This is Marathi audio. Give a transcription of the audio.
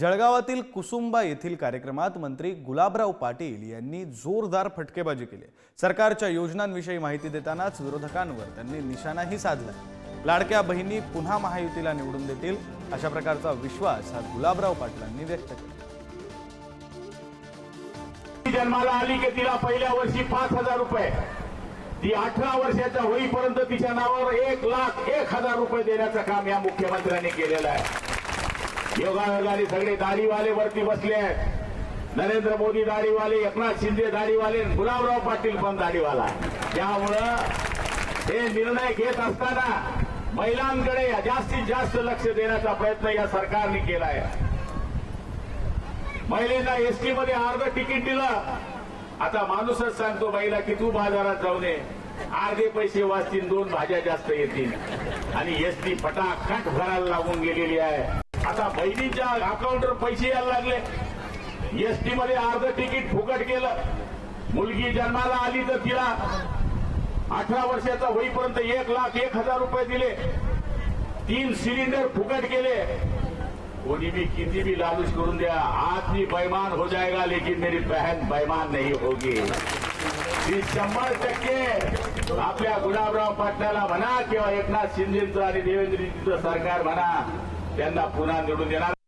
जळगावातील कुसुंबा येथील कार्यक्रमात मंत्री गुलाबराव पाटील यांनी जोरदार फटकेबाजी केली. सरकारच्या योजनांविषयी माहिती देतानाच विरोधकांवर त्यांनी निशाणाही साधला. लाडक्या बहिणी पुन्हा महायुतीला निवडून देतील अशा प्रकारचा विश्वास हा गुलाबराव पाटलांनी व्यक्त केला. ती जन्माला आली की तिला पहिल्या वर्षी पाच हजार रुपये. ती अठरा वर्षाच्या होईपर्यंत तिच्या नावावर एक लाख एक हजार रुपये देण्याचं काम या मुख्यमंत्र्यांनी केलेलं आहे. योगायोगाने सगळे दाढीवाले वरती बसले आहेत. नरेंद्र मोदी दाढीवाले एकनाथ शिंदे दाढीवाले गुलाबराव पाटील पण दाढीवाला त्यामुळं हे निर्णय घेत असताना महिलांकडे जास्तीत जास्त लक्ष देण्याचा प्रयत्न या सरकारने केला आहे. महिलेला एसटी मध्ये अर्ध तिकीट दिलं. आता माणूसच सांगतो महिला की तू बाजारात जाऊ नये. अर्धे पैसे वाचतील दोन भाज्या जास्त येतील. आणि एसटी फटाफट भरायला लागून गेलेली आहे. आता बहिणीच्या अकाउंटवर पैसे यायला लागले. एसटी मध्ये अर्ध तिकीट फुकट केलं. मुलगी जन्माला आली तर तिला अठरा वर्षाचा होईपर्यंत एक लाख एक हजार रुपये दिले. तीन सिलेंडर फुकट केले. कोणी भी किती भी लालूच करून द्या. आदमी बैमान हो जाएगा लेकिन मेरी बहन बैमान नहीं होगी. ती शंभर टक्के आपल्या गुलाबराव पाटलाला म्हणा किंवा एकनाथ शिंदेचं आणि देवेंद्रजीचं सरकार म्हणा त्यांना पुन्हा निवडून देणार